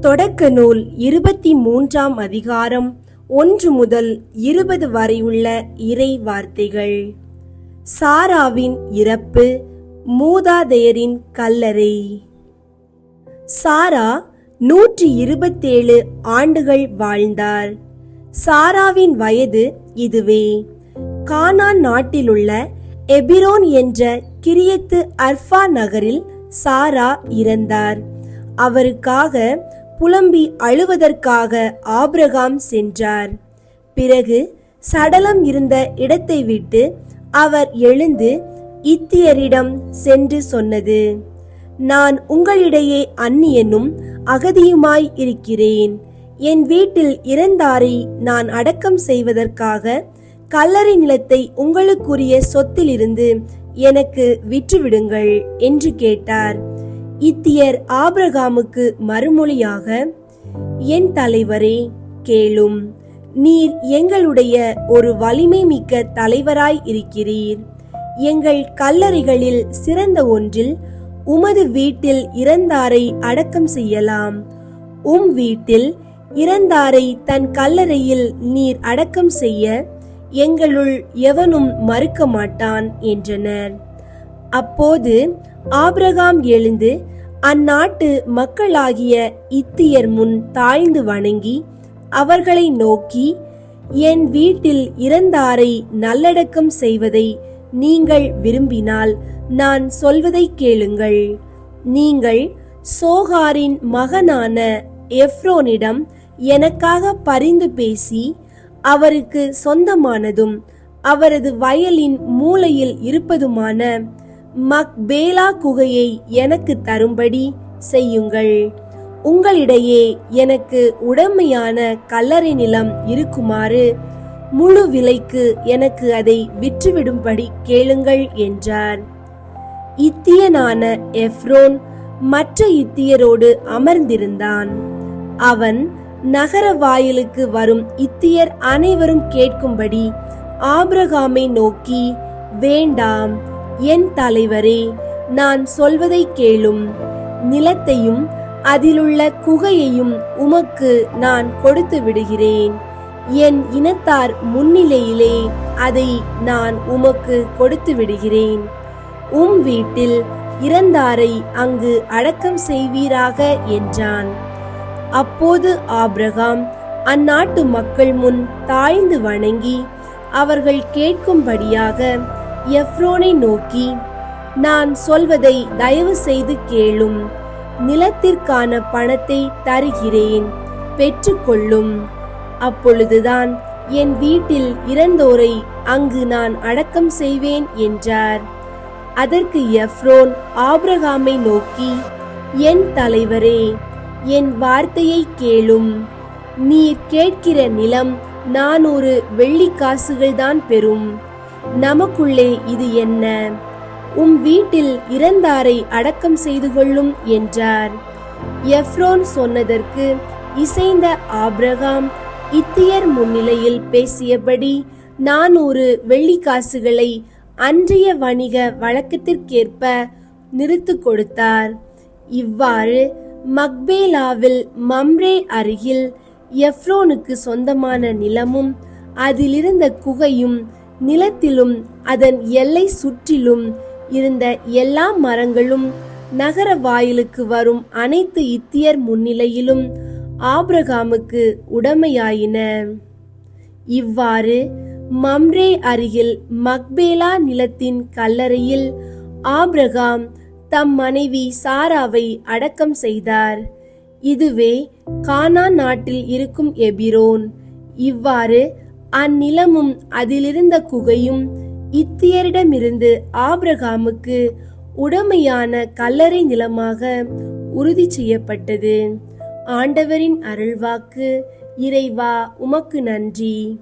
தொடக்க நூல் இருபத்தி மூன்றாம் அதிகாரம் ஒன்று முதல் இருபது வரை உள்ள இறை வார்த்தைகள். சாராவின் இறப்பு மூதாதையரின் கல்லறை. சாரா நூற்றி இருபத்தேழு ஆண்டுகள் வாழ்ந்தார். சாராவின் வயது இதுவே. கானான் நாட்டிலுள்ள எபிரோன் என்ற கிரியத்து அர்ஃபா நகரில் சாரா இறந்தார். அவருக்காக புலம்பி அழுவதற்காக ஆபிரகாம் சென்றார். பிறகு சடலம் இருந்த இடத்தை விட்டு அவர் எழுந்து இத்தியரிடம் சென்று சொன்னது நான் உங்களிடையே அந்நியனும் அகதியுமாய் இருக்கிறேன். என் வீட்டில் இறந்தாரை நான் அடக்கம் செய்வதற்காக கல்லறை நிலத்தை உங்களுக்குரிய சொத்திலிருந்து எனக்கு விற்றுவிடுங்கள் என்று கேட்டார். இத்தியர் ஆபிரகாமுக்கு மறுமொழியாக என் தலைவரே கேளும். நீர் எங்களுடைய ஒரு வலிமை மிக்க தலைவராய் இருக்கிறீர். எங்கள் கல்லறைகளில் சிறந்த ஒன்றில் உமது வீட்டில் இறந்தாரை அடக்கம் செய்யலாம். உம் வீட்டில் இறந்தாரை தன் கல்லறையில் நீர் அடக்கம் செய்ய எங்களுள் எவனும் மறுக்க மாட்டான் என்றனர். அப்போது ஆபிரகாம் எழுந்து அந்நாட்டு மக்களாகிய இத்தியர் முன் தாழ்ந்து வணங்கி அவர்களை நோக்கி என் வீட்டில் இறந்தாரை நல்லடக்கம் செய்வதை நீங்கள் விரும்பினால் நான் சொல்வதை கேளுங்கள். நீங்கள் சோகாரின் மகனான எஃப்ரோனிடம் எனக்காக பரிந்து பேசி அவருக்கு சொந்தமானதும் அவரது வயலின் மூலையில் இருப்பதுமான மக்பேலா குகையை எனக்கு தரும்படி செய்யுங்கள். உங்களிடையே எனக்கு உடமையான கல்லறை நிலம் இருக்குமாறு முழு விலைக்கு எனக்கு அதை விற்றுவிடும்படி கேளுங்கள் என்றார். இத்தியனான எஃப்ரோன் மற்ற இத்தியரோடு அமர்ந்திருந்தான். அவன் நகர வாயிலுக்கு வரும் இத்தியர் அனைவரும் கேட்கும்படி ஆபிரகாமை நோக்கி வேண்டாம் என் தலைவரே நான் சொல்வதை கேளும். நிலத்தையும் அதிலுள்ள குகையையும் உமக்கு நான் கொடுத்து விடுகிறேன். என் இனத்தார் முன்னிலையிலே அதை நான் உமக்கு கொடுத்து விடுகிறேன். உம் வீட்டில் இறந்தாரை அங்கு அடக்கம் செய்வீராக என்றான். அப்போது ஆப்ரகாம் அந்நாட்டு மக்கள் முன் தாழ்ந்து வணங்கி அவர்கள் கேட்கும்படியாக எஃப்ரோனை நோக்கி நான் சொல்வதை தயவு செய்து கேளும். நிலத்திற்கான பணத்தை தருகிறேன். பெற்றுக்கொள்ளும். அப்பொழுதுதான் என் வீட்டில் இறந்தோரை அங்கு நான் அடக்கம் செய்வேன் என்றார். அதற்கு எஃப்ரோன் ஆப்ரகாமை நோக்கி என் தலைவரே என் வார்த்தையை கேளும். நீர் கேட்கிற நிலம் நானூறு வெள்ளி காசுகள்தான் பெறும். நமக்குள்ளே இது என்ன? உம் வீட்டில் இறந்தாரை அடக்கம் செய்து கொள்ளும் என்றார். எஃப்ரோன் சொன்னதற்கு இசைந்த ஆப்ரகாம் இத்தியர் முன்னிலையில் பேசியபடி நானூறு வெள்ளிக்காசுகளை அன்றைய வணிக வழக்கத்திற்கேற்ப நிறுத்து கொடுத்தார். இவ்வாறு மக்பேலாவில் மம்ரே அருகில் எஃப்ரோனுக்கு சொந்தமான நிலமும் அதிலிருந்த குகையும் நிலத்திலும் அதன் எல்லை சுற்றிலும் இருந்த எல்லா மரங்களும் நகர வாயிலுக்கு வரும் அனைத்து இத்தியர் முன்னிலையிலும் ஆபிரகாமுக்கு உடமையாயின. இவ்வாறு மம்ரே அருகில் மக்பேலா நிலத்தின் கல்லறையில் ஆபிரகாம் தம் மனைவி சாராவை அடக்கம் செய்தார். இதுவே கானா நாட்டில் இருக்கும் எபிரோன். இவ்வாறு அந்நிலமும் அதிலிருந்த குகையும் இத்தியரிடமிருந்து ஆபிரகாமுக்கு உடமையான கல்லறை நிலமாக உறுதி செய்யப்பட்டது. ஆண்டவரின் அருள்வாக்கு இறைவா உமக்கு நன்றி.